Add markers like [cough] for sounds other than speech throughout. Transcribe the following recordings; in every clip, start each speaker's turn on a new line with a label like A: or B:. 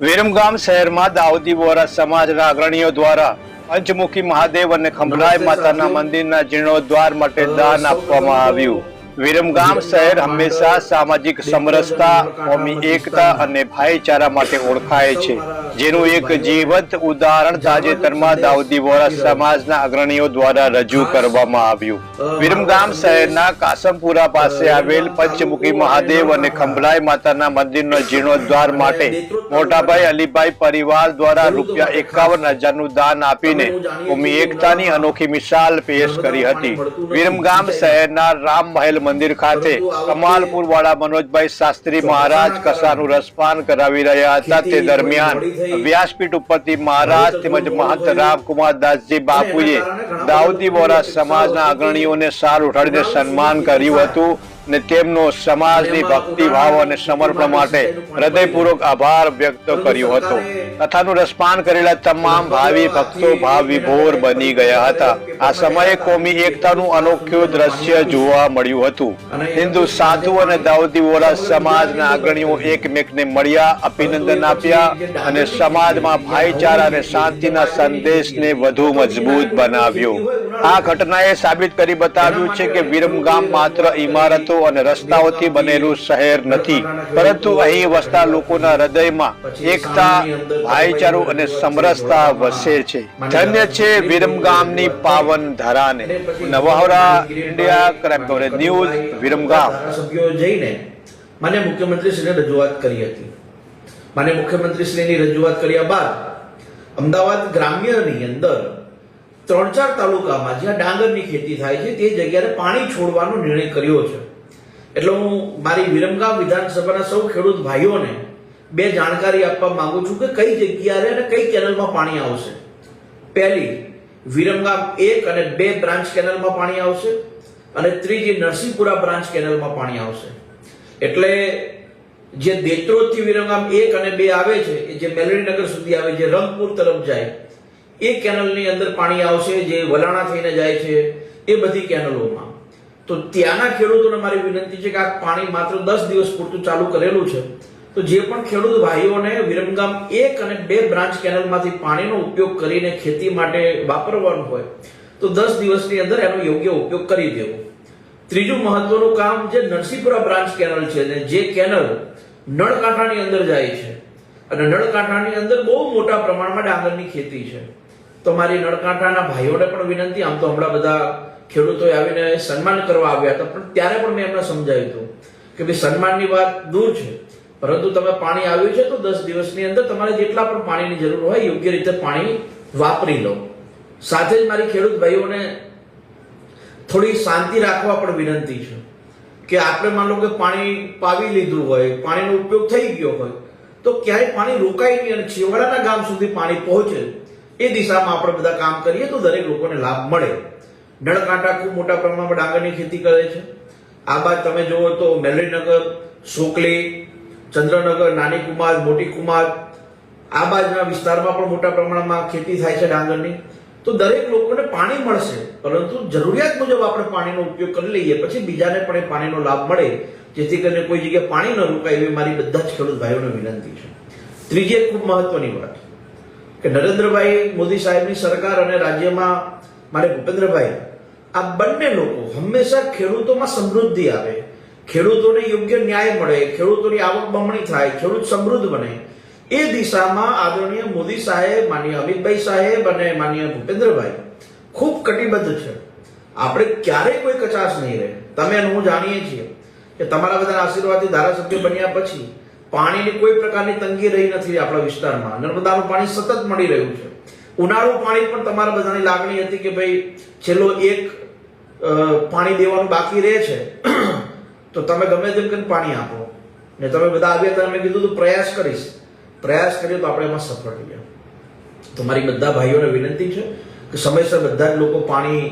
A: વિરમગામ શહેરમાં દાઉદી વોરા સમાજના અગ્રણીઓ દ્વારા પંચમુખી મહાદેવ અને ખંભલાઈ માતાના મંદિરના જીર્ણોદ્ધાર માટે દાન આપવામાં આવ્યું વિરમગામ શહેર હંમેશા સામાજિક સમરસતા કોમી એકતા અને ભાઈચારા માટે ઓળખાય છે જેનું એક જીવંત ઉદાહરણ તાજેતરમાં દાઉદી વોરા સમાજના અગ્રણીઓ દ્વારા રજૂ કરવામાં આવ્યું વિરમગામ શહેરના કાસમપુરા પાસે આવેલ પંચમુખી મહાદેવ અને ખંભલાઈ માતાના મંદિરનો જીર્ણોદ્ધાર માટે મોટાભાઈ અલીભાઈ પરિવાર દ્વારા રૂપિયા એકાવન હજારનું દાન આપીને ભૂમિ એકતાની અનોખી મિસાલ પેશ કરી હતી. વિરમગામ શહેરના રામ મહેલ મંદિર ખાતે કમાલપુર વાળા મનોજભાઈ શાસ્ત્રી મહારાજ કસાનું રસપાન કરાવી રહ્યા હતા. તે દરમિયાન વ્યાસપીઠ ઉપરથી મહારાજ તેમજ મહંત રામકુમાર દાસજી બાપુએ દાઉદી વોરા સમાજના અગ્રણીઓને સાર ઉઠાડીને સન્માન કર્યું હતું ને તેમનો સમાજની ભક્તિભાવ અને સમર્પણ માટે હૃદયપૂર્વક આભાર વ્યક્ત કર્યો હતો. કથાનું રસપાન કરેલા તમામ ભાવિ ભક્તો ભાવ વિભોર બની ગયા હતા. આ સમયે કોમી એકતાનું અનોખ્યું દ્રશ્ય જોવા મળ્યું હતું. હિન્દુ સાધુ અને દાઉદી વોરા સમાજના અગ્રણીઓ એકમેકને મળ્યા અભિનંદન આપ્યા અને સમાજમાં ભાઈચારા અને શાંતિના સંદેશને વધુ મજબૂત બનાવ્યો. આ ઘટનાએ સાબિત કરી બતાવ્યું છે કે વિરમગામ માત્ર ઇમારતો અને રસ્તાઓથી બનેલું શહેર નથી. પરંતુ અહીં વસતા લોકોના હૃદયમાં એકતા, ભાઈચારો અને સમરસતા વસે છે. ધન્ય છે વિરમગામની પાવન ધરાને. નવાહોરા India crime coverage news Viramgam
B: જઈને માન્ય મુખ્યમંત્રીશ્રીને રજૂઆત કરી હતી. માન્ય મુખ્યમંત્રીશ્રીની રજૂઆત કર્યા બાદ અમદાવાદ ગ્રામ્યની અંદર ત્રણ ચાર તાલુકામાં જ્યાં ડાંગરની ખેતી થાય છે, તે જગ્યાએ પાણી છોડવાનો નિર્ણય કર્યો છે. એટલે હું મારી વિરમગામ વિધાનસભાના સૌ ખેડૂત ભાઈઓને બે જાણકારી આપવા માંગુ છું કે કઈ જગ્યાએ અને કઈ કેનલમાં પાણી આવશે. પહેલી, વિરમગામ એક અને બે બ્રાન્ચ કેનલમાં પાણી આવશે અને ત્રીજી નરસિંહપુરા બ્રાન્ચ કેનલમાં પાણી આવશે. એટલે જે દેત્રોજથી વિરમગામ એક અને બે આવે છે જે મેલડીનગર સુધી આવે, જે રંગપુર તરફ જાય એ કેનલની અંદર પાણી આવશે, જે વલાણા થઈને જાય છે, એ બધી કેનલોમાં. તો ત્યાંના ખેડૂતોને મારી વિનંતી છે કે આ પાણી માત્ર દસ દિવસ પૂરતું ચાલુ કરેલું છે. તો જે પણ ખેડૂત ભાઈઓને વિરમગામ એક અને બે બ્રાન્ચ કેનલમાંથી પાણીનો ઉપયોગ કરીને ખેતી માટે વાપરવાનું હોય, તો દસ દિવસની અંદર એનો યોગ્ય ઉપયોગ કરી દેવો. ત્રીજું મહત્વનું કામ જે નરસિંહપુરા બ્રાન્ચ કેનલ છે ને, જે કેનલ નળકાંઠાની અંદર જાય છે. અને નળકાંઠાની અંદર બહુ મોટા પ્રમાણમાં ડાંગરની ખેતી છે. તો મારી નળકાંઠાના ભાઈઓને પણ વિનંતી, આમ તો હમણાં બધા ખેડૂતોએ આવીને સન્માન કરવા આવ્યા હતા, પણ ત્યારે પણ મેં એમને સમજાવ્યું હતું કે ભાઈ, સન્માનની વાત દૂર છે. પરંતુ તમે પાણી આવ્યું છે તો દસ દિવસની અંદર તમારે જેટલા પણ પાણીની જરૂર હોય, યોગ્ય રીતે પાણી વાપરી લો. સાથે જ મારી ખેડૂત ભાઈઓને થોડી શાંતિ રાખવા પણ વિનંતી છે કે આપણે માનો કે પાણી પાવી લીધું હોય, પાણીનો ઉપયોગ થઈ ગયો હોય, તો ક્યાંય પાણી રોકાય નહીં અને છેવાડાના ગામ સુધી પાણી પહોંચે. એ દિશામાં આપણે બધા કામ કરીએ તો દરેક લોકોને લાભ મળે. નળકાંઠા ખૂબ મોટા પ્રમાણમાં ડાંગરની ખેતી કરે છે. આ બાદ તમે જુઓ તો મેલરીનગર સોકલી ચંદ્રનગર નાની કુમાર મોટી કુમાર આ બાજુના વિસ્તારમાં પણ મોટા પ્રમાણમાં ખેતી થાય છે ડાંગરની. તો દરેક લોકોને પાણી મળશે, પરંતુ જરૂરિયાત મુજબ આપણે પાણીનો ઉપયોગ કરી લઈએ, પછી બીજાને પણ એ પાણીનો લાભ મળે. જેથી કરીને કોઈ જગ્યાએ પાણી ન રોકાય એવી મારી બધા જ ખેડૂત ભાઈઓને વિનંતી છે. ત્રીજી એક ખૂબ મહત્વની વાત. કે નરેન્દ્રભાઈ મોદી સાહેબની સરકાર અને રાજ્યમાં મારે ભૂપેન્દ્રભાઈ, આ બંને લોકો હંમેશા ખેડૂતોમાં સમૃદ્ધિ આવે, ખેડૂતોને યોગ્ય ન્યાય મળે, ખેડૂતોની આવક બમણી થાય, ખેડૂત સમૃદ્ધ બને. એ દિશામાં આદરણીય મોદી સાહેબ, માનીય અમિતભાઈ સાહેબ અને માનનીય ભૂપેન્દ્રભાઈ, ખૂબ કટિબદ્ધ છે. આપણે ક્યારેય કોઈ કચાશ નહીં રહે. તમે હું જાણીએ છીએ કે તમારા બધા આશીર્વાદથી ધારાસભ્ય બન્યા પછી પાણીની કોઈ પ્રકારની તંગી રહી નથી આપણા વિસ્તારમાં. નર્મદાનું પાણી સતત મળી રહ્યું છે. ઉનાળુ પાણી પણ તમારા બધાની લાગણી હતી કે ભાઈ છેલ્લો એક પાણી દેવાનું બાકી રહે છે. [clears throat] તો તમે ગમે તેમ કરીને પાણી આપો. ને તમે બધા આવ્યા ત્યારે મેં કીધું તું પ્રયાસ કરીશ. પ્રયાસ કર્યો તો આપણે એમાં સફળ રહ્યા તો મારી બધા ભાઈઓને વિનંતી છે કે સમયસર બધા જ લોકો પાણી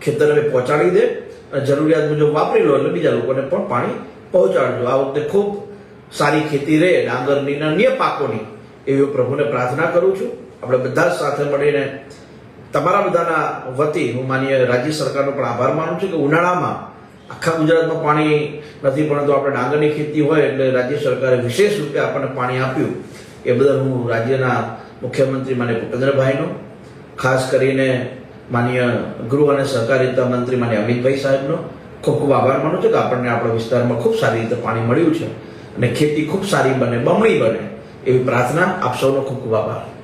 B: ખેતરે પહોંચાડી દે અને જરૂરિયાત મુજબ વાપરી લો એટલે બીજા લોકોને પણ પાણી પહોંચાડજો. આ વખતે ખૂબ સારી ખેતી રહે ડાંગરની અન્ય પાકોની, એવી પ્રભુને પ્રાર્થના કરું છું. આપણે બધા સાથે મળીને તમારા બધાના વતી હું માનીય રાજ્ય સરકારનો પણ આભાર માનું છું કે ઉનાળામાં આખા ગુજરાતમાં પાણી નથી, પરંતુ આપણે ડાંગરની ખેતી હોય એટલે રાજ્ય સરકારે વિશેષ રૂપે આપણને પાણી આપ્યું. એ બદલ હું રાજ્યના મુખ્યમંત્રી માન્ય ભૂપેન્દ્રભાઈનો, ખાસ કરીને માનીય ગૃહ અને સહકારિતા મંત્રી માન્ય અમિતભાઈ સાહેબનો ખૂબ ખૂબ આભાર માનું છું કે આપણને આપણા વિસ્તારમાં ખૂબ સારી રીતે પાણી મળ્યું છે. અને ખેતી ખૂબ સારી બને બમણી બને. એવી પ્રાર્થના આપ સૌનો ખૂબ ખૂબ આભાર.